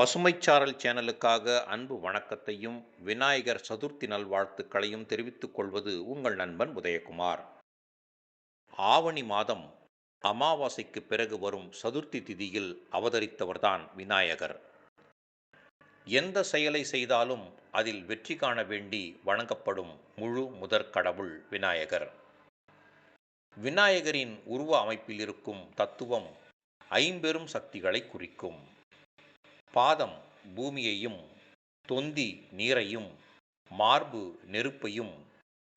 பசுமைச்சாரல் சேனலுக்காக அன்பு வணக்கத்தையும் விநாயகர் சதுர்த்தி நல்வாழ்த்துக்களையும் தெரிவித்துக் கொள்வது உங்கள் நண்பன் உதயகுமார். ஆவணி மாதம் அமாவாசைக்கு பிறகு வரும் சதுர்த்தி திதியில் அவதரித்தவர்தான் விநாயகர். எந்த செயலை செய்தாலும் அதில் வெற்றி காண வேண்டி வணங்கப்படும் முழு முதற் கடவுள் விநாயகர். விநாயகரின் உருவ அமைப்பில் இருக்கும் தத்துவம் ஐம்பெரும் சக்திகளை குறிக்கும். பாதம் பூமியையும் தொந்தி நீரையும் மார்பு நெருப்பையும்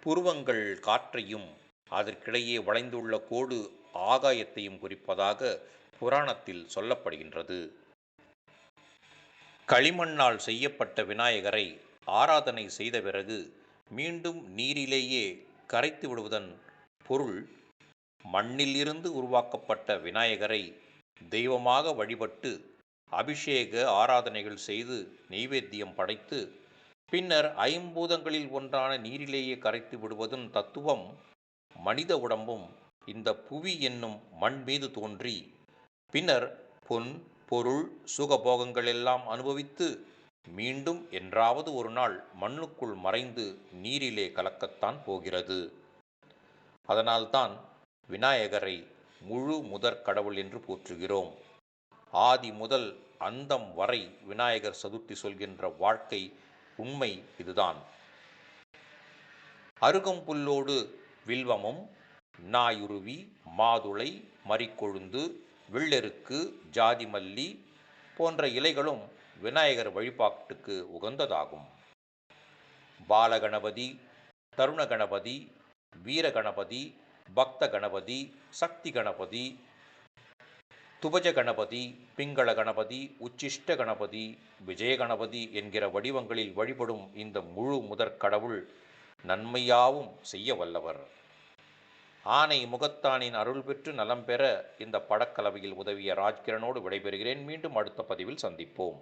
புருவங்கள் காற்றையும் அதற்கிடையே வளைந்துள்ள கோடு ஆகாயத்தையும் குறிப்பதாக புராணத்தில் சொல்லப்படுகின்றது. களிமண்ணால் செய்யப்பட்ட விநாயகரை ஆராதனை செய்த பிறகு மீண்டும் நீரிலேயே கரைத்து விடுவதன் பொருள் மண்ணில் இருந்து உருவாக்கப்பட்ட விநாயகரை தெய்வமாக வழிபட்டு அபிஷேக ஆராதனைகள் செய்து நெய்வேத்தியம் படைத்து பின்னர் ஐம்பூதங்களில் ஒன்றான நீரிலேயே கரைத்து விடுவதும் தத்துவம் மனித உடம்பும் இந்த புவி என்னும் மண் மீது தோன்றி பின்னர் பொன் பொருள் சுகபோகங்கள் எல்லாம் அனுபவித்து மீண்டும் என்றாவது ஒரு நாள் மண்ணுக்குள் மறைந்து நீரிலே கலக்கத்தான் போகிறது. அதனால்தான் விநாயகரை முழு முதற் கடவுள் என்று போற்றுகிறோம். ஆதி முதல் அந்தம் வரை விநாயகர் சதுர்த்தி சொல்கின்ற வாழ்க்கை உண்மை இதுதான். அருகம்புல்லோடு வில்வமும் நாயுருவி மாதுளை மறிக்கொழுந்து வெள்ளெருக்கு ஜாதிமல்லி போன்ற இலைகளும் விநாயகர் வழிபாட்டுக்கு உகந்ததாகும். பாலகணபதி தருண கணபதி வீரகணபதி பக்த கணபதி சக்தி கணபதி துபஜ கணபதி பிங்கள கணபதி உச்சிஷ்ட கணபதி விஜய கணபதி என்கிற வடிவங்களில் வழிபடும் இந்த முழு முதற் கடவுள் நன்மையாவும் செய்ய வல்லவர். ஆனை முகத்தானின் அருள் பெற்று நலம் பெற இந்த படக்கலவையில் உதவிய ராஜ்கிரனோடு விடைபெறுகிறேன். மீண்டும் அடுத்த பதிவில் சந்திப்போம்.